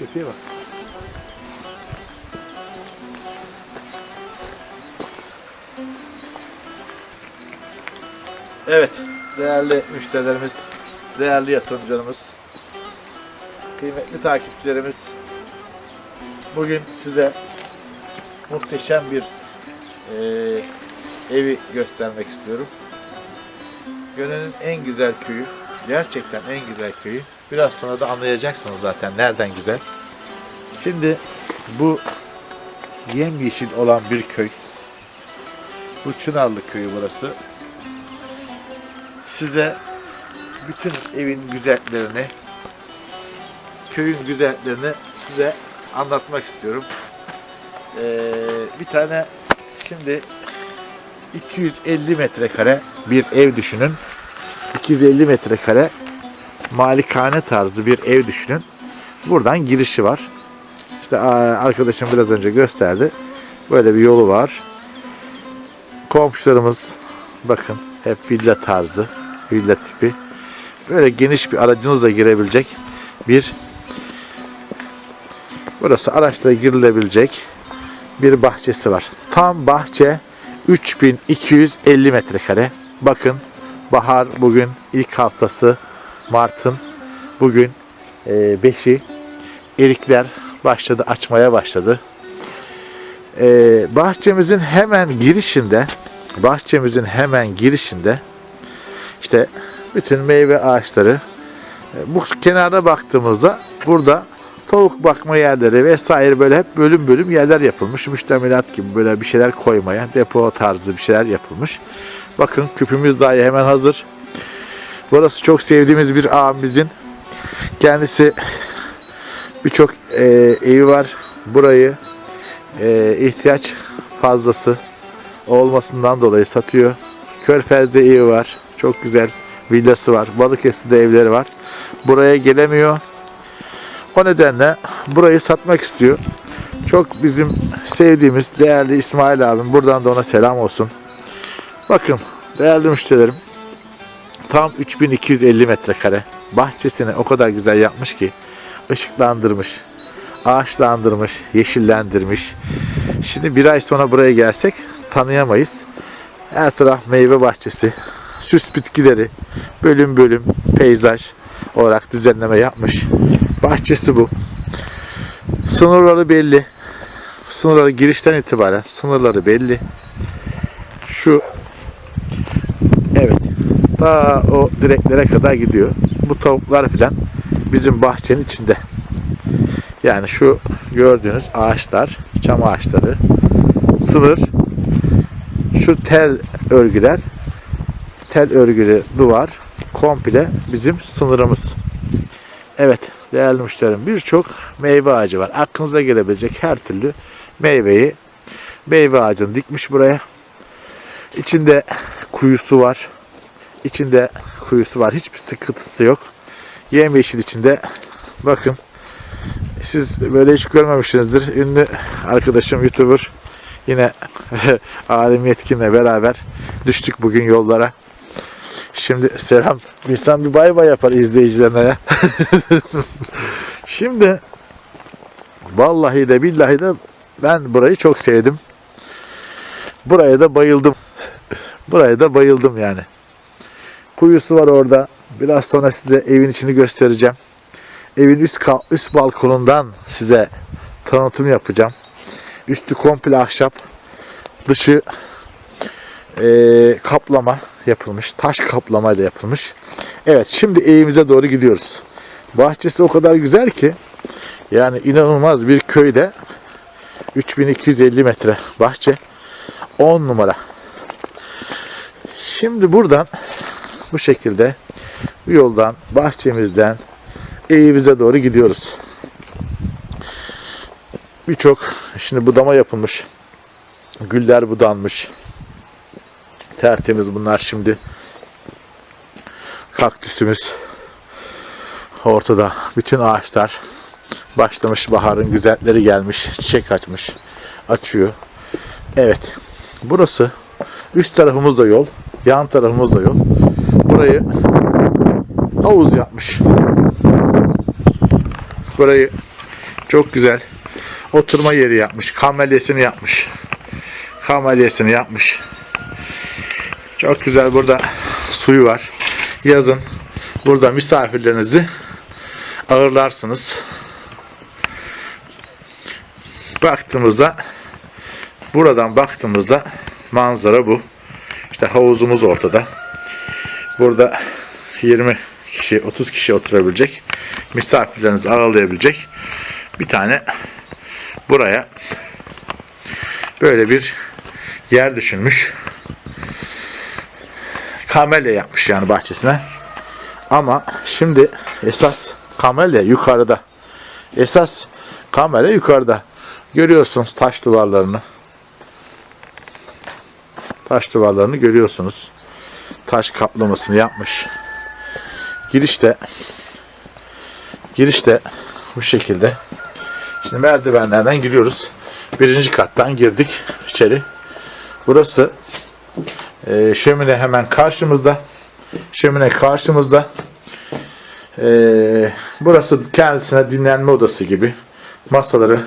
Köpeğe bak. Evet, değerli müşterilerimiz, değerli yatırımcılarımız, kıymetli takipçilerimiz, bugün size muhteşem bir eee, evi göstermek istiyorum. Gönen'in en güzel köyü, gerçekten en güzel köyü. Biraz sonra da anlayacaksınız zaten nereden güzel. Şimdi bu yemyeşil olan bir köy. Bu Çınarlı köyü burası. Size bütün evin güzelliklerini, köyün güzelliklerini size anlatmak istiyorum. Ee, bir tane şimdi 250 metrekare bir ev düşünün. 250 metrekare malikane tarzı bir ev düşünün. Buradan girişi var. İşte arkadaşım biraz önce gösterdi. Böyle bir yolu var. Komşularımız bakın hep villa tarzı, villa tipi. Böyle geniş bir aracınızla girebilecek bir burası araçla girilebilecek bir bahçesi var. Tam bahçe 3250 metrekare. Bakın bahar bugün ilk haftası Mart'ın bugün 5'i erikler başladı açmaya başladı. E, bahçemizin hemen girişinde bahçemizin hemen girişinde işte bütün meyve ağaçları e, bu kenarda baktığımızda burada tavuk bakma yerleri vesaire böyle hep bölüm bölüm yerler yapılmış. Müştemilat gibi böyle bir şeyler koymaya, depo tarzı bir şeyler yapılmış. Bakın küpümüz dahi hemen hazır. Burası çok sevdiğimiz bir ağamızın. Kendisi birçok e, evi var. Burayı e, ihtiyaç fazlası olmasından dolayı satıyor. Körfez'de evi var. Çok güzel villası var. Balıkesir'de evleri var. Buraya gelemiyor. O nedenle burayı satmak istiyor. Çok bizim sevdiğimiz değerli İsmail abim. Buradan da ona selam olsun. Bakın değerli müşterilerim. Tam 3250 metrekare. Bahçesini o kadar güzel yapmış ki ışıklandırmış, ağaçlandırmış, yeşillendirmiş. Şimdi bir ay sonra buraya gelsek tanıyamayız. Her taraf meyve bahçesi, süs bitkileri, bölüm bölüm peyzaj olarak düzenleme yapmış. Bahçesi bu. Sınırları belli. Sınırları girişten itibaren sınırları belli. Şu ta o direklere kadar gidiyor. Bu tavuklar filan bizim bahçenin içinde. Yani şu gördüğünüz ağaçlar, çam ağaçları, sınır, şu tel örgüler, tel örgülü duvar komple bizim sınırımız. Evet değerli müşterim birçok meyve ağacı var. Aklınıza gelebilecek her türlü meyveyi meyve ağacını dikmiş buraya. İçinde kuyusu var. İçinde kuyusu var. Hiçbir sıkıntısı yok. Yemyeşil içinde bakın siz böyle hiç görmemişsinizdir. Ünlü arkadaşım YouTuber yine Alim Yetkin'le beraber düştük bugün yollara. Şimdi selam. İnsan bir bay bay yapar izleyicilerine ya. Şimdi vallahi de billahi de ben burayı çok sevdim. Buraya da bayıldım. Buraya da bayıldım yani. Kuyusu var orada. Biraz sonra size evin içini göstereceğim. Evin üst üst balkonundan size tanıtım yapacağım. Üstü komple ahşap. Dışı eee, kaplama yapılmış. Taş kaplamayla yapılmış. Evet şimdi evimize doğru gidiyoruz. Bahçesi o kadar güzel ki yani inanılmaz bir köyde 3250 metre bahçe 10 numara. Şimdi buradan bu şekilde bu yoldan bahçemizden evimize doğru gidiyoruz. Birçok şimdi budama yapılmış. Güller budanmış. Tertemiz bunlar şimdi. Kaktüsümüz ortada. Bütün ağaçlar başlamış. Baharın güzelleri gelmiş. Çiçek açmış. Açıyor. Evet. Burası üst tarafımız da yol. Yan tarafımız da yol. Burayı havuz yapmış. Burayı Çok güzel. Oturma yeri yapmış. Kamelyesini yapmış. Kamelyesini yapmış. Çok güzel burada suyu var. Yazın burada misafirlerinizi ağırlarsınız. Baktığımızda buradan baktığımızda manzara bu. İşte havuzumuz ortada. Burada 20 kişi, 30 kişi oturabilecek, misafirlerinizi ağırlayabilecek bir tane buraya böyle bir yer düşünmüş. Kamelya yapmış yani bahçesine. Ama şimdi esas kamelya yukarıda. Esas kamelya yukarıda. Görüyorsunuz taş duvarlarını. Taş duvarlarını görüyorsunuz. Taş kaplamasını yapmış. Girişte girişte bu şekilde. Şimdi merdivenlerden giriyoruz. Birinci kattan girdik içeri. Burası e, şömine hemen karşımızda. Şömine karşımızda. E, burası kendisine dinlenme odası gibi. Masaları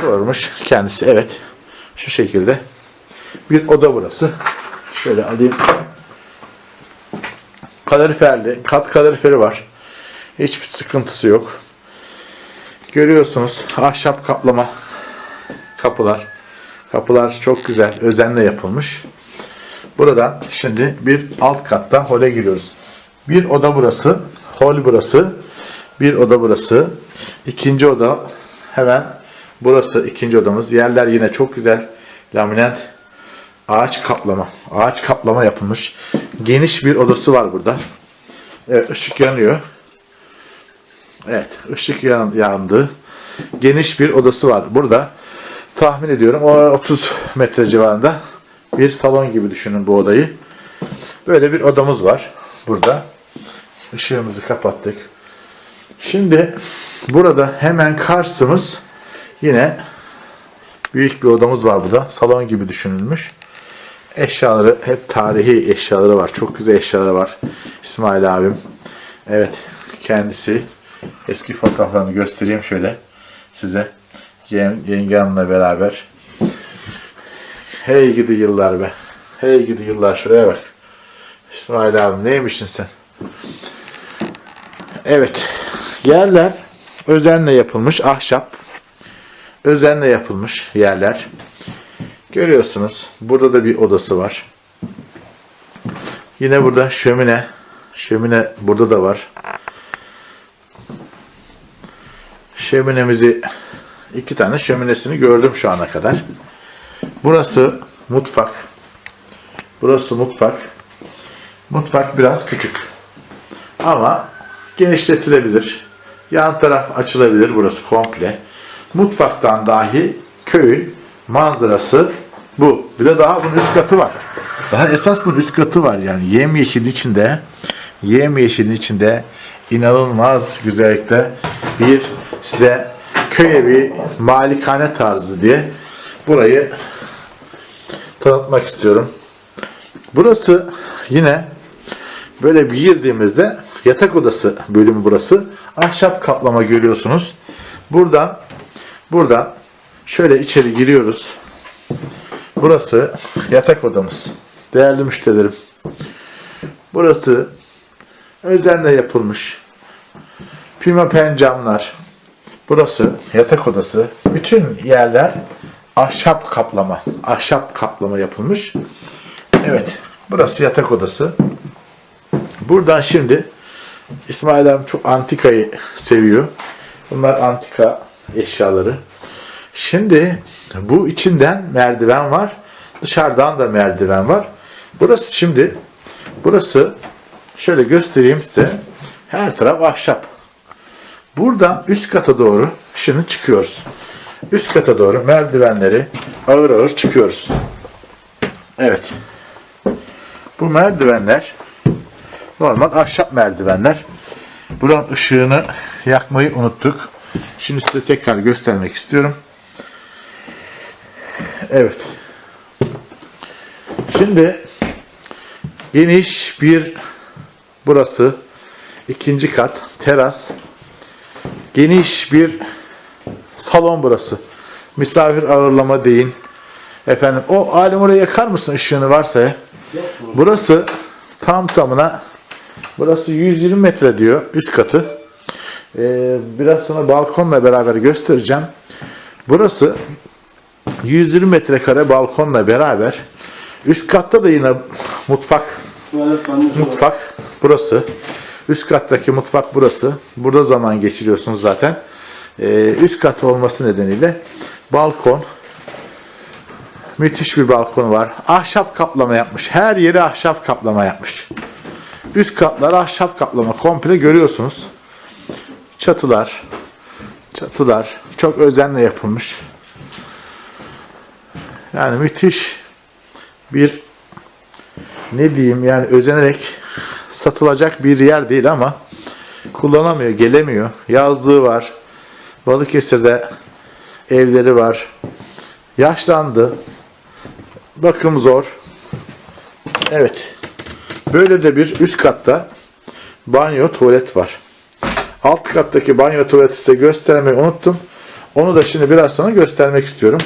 koymuş kendisi. Evet. Şu şekilde. Bir oda burası. Şöyle alayım. Kaloriferli, kat kaloriferi var. Hiçbir sıkıntısı yok. Görüyorsunuz ahşap kaplama kapılar. Kapılar çok güzel, özenle yapılmış. Buradan şimdi bir alt katta hole giriyoruz. Bir oda burası, hol burası, bir oda burası. İkinci oda hemen burası ikinci odamız. Yerler yine çok güzel. Laminat ağaç kaplama. Ağaç kaplama yapılmış. Geniş bir odası var burada. Evet ışık yanıyor. Evet ışık yan, yandı. Geniş bir odası var. Burada tahmin ediyorum o 30 metre civarında bir salon gibi düşünün bu odayı. Böyle bir odamız var burada. Işığımızı kapattık. Şimdi burada hemen karşımız yine büyük bir odamız var burada. Salon gibi düşünülmüş. Eşyaları hep tarihi eşyaları var. Çok güzel eşyaları var. İsmail abim. Evet kendisi. Eski fotoğraflarını göstereyim şöyle size. Yeng yenge beraber. Hey gidi yıllar be. Hey gidi yıllar şuraya bak. İsmail abim neymişsin sen? Evet. Yerler özenle yapılmış ahşap. Özenle yapılmış yerler. Görüyorsunuz. Burada da bir odası var. Yine burada şömine. Şömine burada da var. Şöminemizi iki tane şöminesini gördüm şu ana kadar. Burası mutfak. Burası mutfak. Mutfak biraz küçük. Ama genişletilebilir. Yan taraf açılabilir burası komple. Mutfaktan dahi köyün manzarası bu. Bir de daha bunun üst katı var. Daha esas bunun üst katı var yani yemyeşil içinde yemyeşilin içinde inanılmaz güzellikte bir size köy evi malikane tarzı diye burayı tanıtmak istiyorum. Burası yine böyle bir girdiğimizde yatak odası bölümü burası. Ahşap kaplama görüyorsunuz. Buradan buradan şöyle içeri giriyoruz. Burası yatak odamız. Değerli müşterilerim. Burası özenle yapılmış. Pimapen camlar. Burası yatak odası. Bütün yerler ahşap kaplama. Ahşap kaplama yapılmış. Evet. Burası yatak odası. Buradan şimdi İsmail abim çok antikayı seviyor. Bunlar antika eşyaları. Şimdi bu içinden merdiven var. Dışarıdan da merdiven var. Burası şimdi burası şöyle göstereyim size. Her taraf ahşap. Buradan üst kata doğru şimdi çıkıyoruz. Üst kata doğru merdivenleri ağır ağır çıkıyoruz. Evet. Bu merdivenler normal ahşap merdivenler. Buranın ışığını yakmayı unuttuk. Şimdi size tekrar göstermek istiyorum. Evet. Şimdi geniş bir burası ikinci kat teras geniş bir salon burası. Misafir ağırlama deyin. Efendim o alim oraya yakar mısın ışığını varsa ya? Burası tam tamına burası 120 metre diyor üst katı. Ee, biraz sonra balkonla beraber göstereceğim. Burası 120 metrekare balkonla beraber üst katta da yine mutfak mutfak burası. Üst kattaki mutfak burası. Burada zaman geçiriyorsunuz zaten. Ee, üst kat olması nedeniyle balkon müthiş bir balkon var. Ahşap kaplama yapmış. Her yeri ahşap kaplama yapmış. Üst katlar ahşap kaplama komple görüyorsunuz. Çatılar çatılar çok özenle yapılmış. Yani müthiş bir ne diyeyim yani özenerek satılacak bir yer değil ama kullanamıyor, gelemiyor. Yazlığı var. Balıkesir'de evleri var. Yaşlandı. Bakım zor. Evet. Böyle de bir üst katta banyo, tuvalet var. Alt kattaki banyo tuvaleti size göstermeyi unuttum. Onu da şimdi biraz sonra göstermek istiyorum.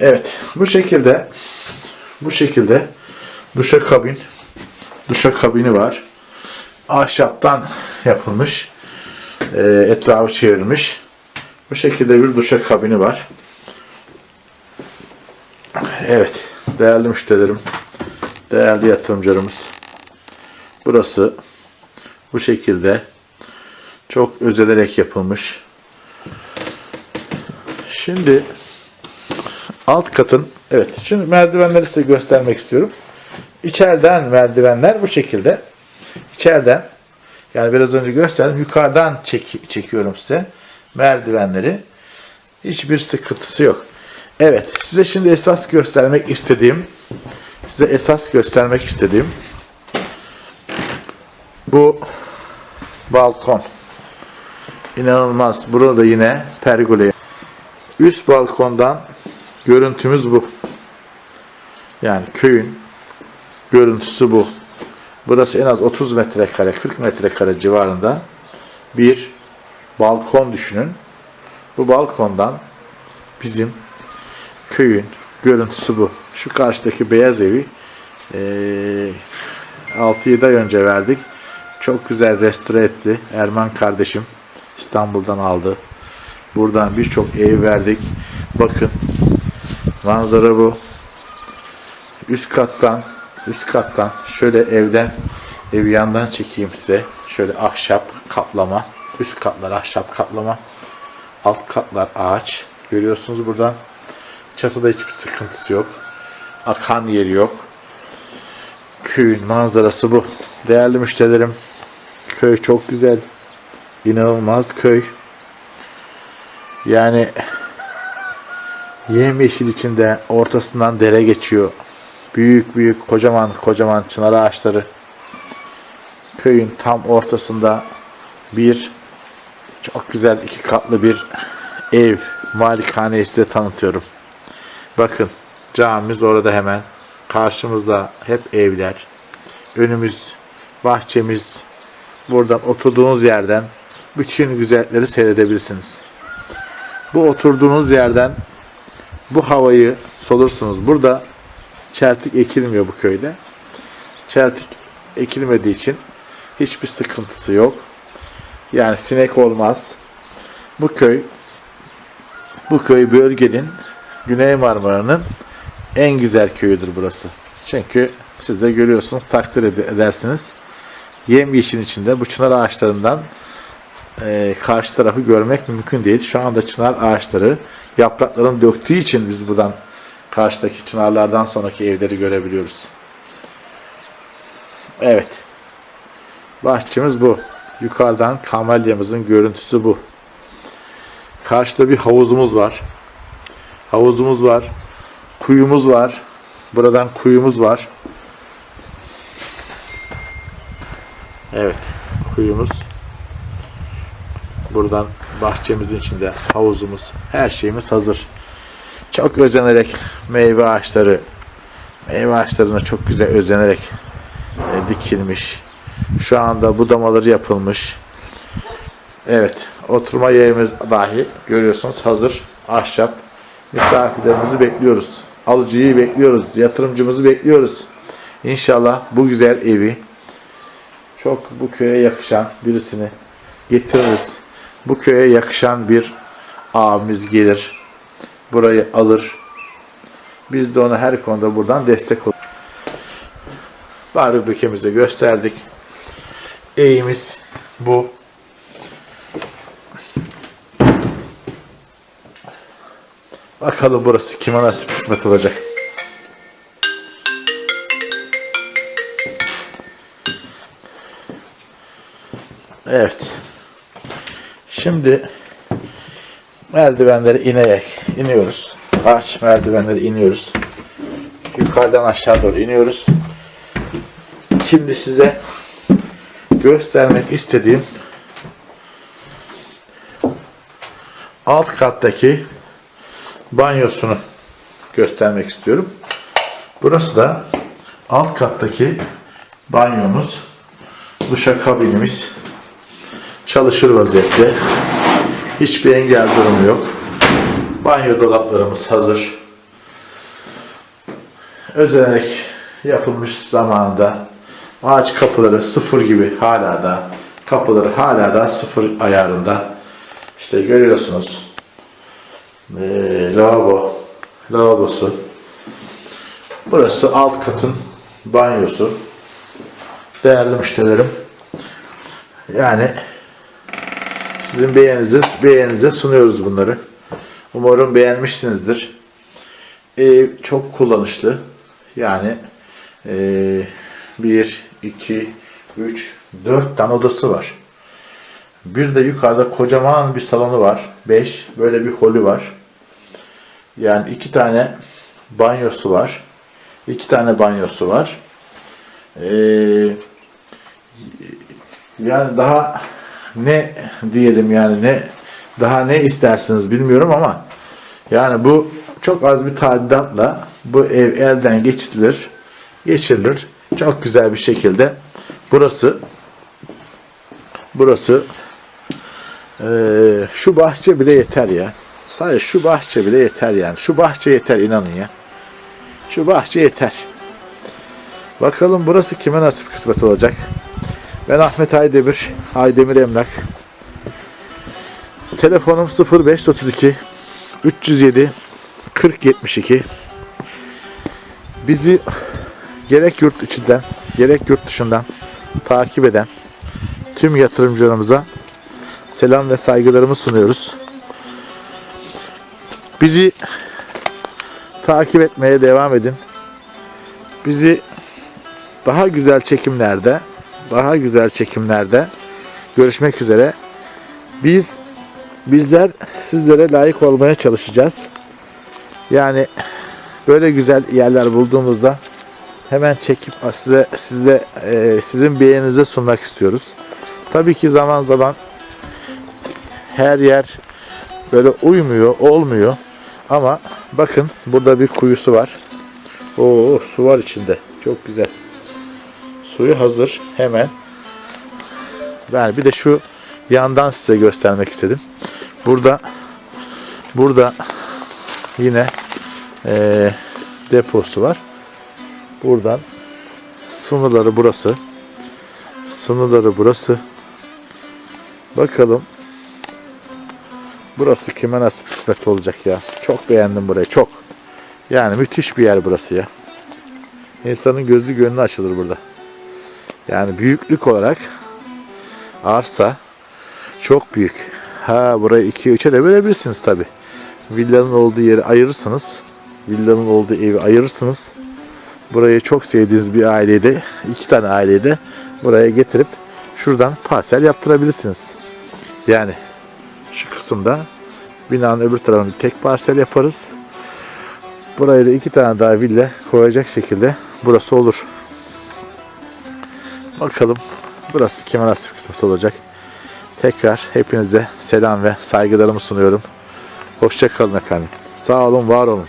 Evet. Bu şekilde bu şekilde duşa kabin duşa kabini var. Ahşaptan yapılmış. Ee, etrafı çevrilmiş. Bu şekilde bir duşa kabini var. Evet. Değerli müşterilerim. Değerli yatırımcılarımız. Burası bu şekilde çok özelerek yapılmış. Şimdi alt katın evet şimdi merdivenleri size göstermek istiyorum. İçeriden merdivenler bu şekilde. İçeriden yani biraz önce gösterdim. Yukarıdan çek, çekiyorum size merdivenleri. Hiçbir sıkıntısı yok. Evet size şimdi esas göstermek istediğim size esas göstermek istediğim bu balkon. İnanılmaz. Burada yine pergole. Üst balkondan görüntümüz bu. Yani köyün görüntüsü bu. Burası en az 30 metrekare, 40 metrekare civarında bir balkon düşünün. Bu balkondan bizim köyün görüntüsü bu. Şu karşıdaki beyaz evi eee 6-7 ay önce verdik. Çok güzel restore etti. Erman kardeşim İstanbul'dan aldı. Buradan birçok ev verdik. Bakın manzara bu. Üst kattan üst kattan şöyle evden evi yandan çekeyim size. Şöyle ahşap kaplama. Üst katlar ahşap kaplama. Alt katlar ağaç. Görüyorsunuz buradan. Çatıda hiçbir sıkıntısı yok. Akan yeri yok. Köyün manzarası bu. Değerli müşterilerim. Köy çok güzel. İnanılmaz köy. Yani yemyeşil içinde ortasından dere geçiyor. Büyük büyük kocaman kocaman çınar ağaçları. Köyün tam ortasında bir çok güzel iki katlı bir ev malikaneyi size tanıtıyorum. Bakın camimiz orada hemen. Karşımızda hep evler. Önümüz bahçemiz. Buradan oturduğunuz yerden bütün güzellikleri seyredebilirsiniz. Bu oturduğunuz yerden bu havayı solursunuz. Burada çeltik ekilmiyor bu köyde. Çeltik ekilmediği için hiçbir sıkıntısı yok. Yani sinek olmaz. Bu köy bu köy bölgenin Güney Marmara'nın en güzel köyüdür burası. Çünkü siz de görüyorsunuz, takdir ed- edersiniz. Yemyeşil içinde bu çınar ağaçlarından e, karşı tarafı görmek mümkün değil. Şu anda çınar ağaçları yapraklarını döktüğü için biz buradan karşıdaki çınarlardan sonraki evleri görebiliyoruz. Evet. Bahçemiz bu. Yukarıdan kamelyamızın görüntüsü bu. Karşıda bir havuzumuz var. Havuzumuz var. Kuyumuz var. Buradan kuyumuz var. Evet. Kuyumuz. Buradan bahçemizin içinde havuzumuz, her şeyimiz hazır. Çok özenerek meyve ağaçları, meyve ağaçlarına çok güzel özenerek e, dikilmiş. Şu anda budamaları yapılmış. Evet, oturma yerimiz dahi görüyorsunuz hazır. Ahşap. Misafirlerimizi bekliyoruz. Alıcıyı bekliyoruz. Yatırımcımızı bekliyoruz. İnşallah bu güzel evi çok bu köye yakışan birisini getiririz. Bu köye yakışan bir abimiz gelir. Burayı alır. Biz de ona her konuda buradan destek olur. Barbekümüzü gösterdik. Eğimiz bu. Bakalım burası kime nasip kısmet olacak. Evet. Şimdi merdivenleri inerek iniyoruz. Ağaç merdivenleri iniyoruz. Yukarıdan aşağı doğru iniyoruz. Şimdi size göstermek istediğim alt kattaki banyosunu göstermek istiyorum. Burası da alt kattaki banyomuz. Duşakabinimiz çalışır vaziyette. Hiçbir engel durumu yok. Banyo dolaplarımız hazır. Özenerek yapılmış zamanında ağaç kapıları sıfır gibi hala da kapıları hala da sıfır ayarında. İşte görüyorsunuz. Ee, lavabo lavabosu. Burası alt katın banyosu. Değerli müşterilerim. Yani sizin beğeninize, beğeninize sunuyoruz bunları. Umarım beğenmişsinizdir. Ee, çok kullanışlı. Yani ee, 1, 2, 3, 4 tane odası var. Bir de yukarıda kocaman bir salonu var. 5. Böyle bir holü var. Yani iki tane banyosu var. İki tane banyosu var. Ee, yani daha ne diyelim yani ne daha ne istersiniz bilmiyorum ama yani bu çok az bir tadilatla bu ev elden geçirilir. Geçirilir. Çok güzel bir şekilde. Burası burası eee, şu bahçe bile yeter ya. Sadece şu bahçe bile yeter yani. Şu bahçe yeter inanın ya. Şu bahçe yeter. Bakalım burası kime nasip kısmet olacak. Ben Ahmet Aydemir, Aydemir Emlak. Telefonum 0532 307 4072. Bizi gerek yurt içinden, gerek yurt dışından takip eden tüm yatırımcılarımıza selam ve saygılarımı sunuyoruz. Bizi takip etmeye devam edin. Bizi daha güzel çekimlerde, daha güzel çekimlerde görüşmek üzere. Biz bizler sizlere layık olmaya çalışacağız. Yani böyle güzel yerler bulduğumuzda hemen çekip size size e, sizin beğeninize sunmak istiyoruz. Tabii ki zaman zaman her yer böyle uymuyor, olmuyor. Ama bakın burada bir kuyusu var. Oo su var içinde. Çok güzel. Suyu hazır. Hemen. Ben bir de şu yandan size göstermek istedim. Burada burada yine eee, deposu var. Buradan sınırları burası. Sınırları burası. Bakalım Burası kime nasip kısmet olacak ya. Çok beğendim burayı çok. Yani müthiş bir yer burası ya. İnsanın gözü gönlü açılır burada. Yani büyüklük olarak arsa çok büyük. Ha burayı ikiye üçe de bölebilirsiniz tabi. Villanın olduğu yeri ayırırsınız. Villanın olduğu evi ayırırsınız. Burayı çok sevdiğiniz bir aileyi de iki tane aileyi de buraya getirip şuradan parsel yaptırabilirsiniz. Yani şu kısımda binanın öbür tarafını tek parsel yaparız. Buraya da iki tane daha villa koyacak şekilde burası olur. Bakalım burası kime nasip kısmet olacak. Tekrar hepinize selam ve saygılarımı sunuyorum. Hoşça kalın efendim. Sağ olun, var olun.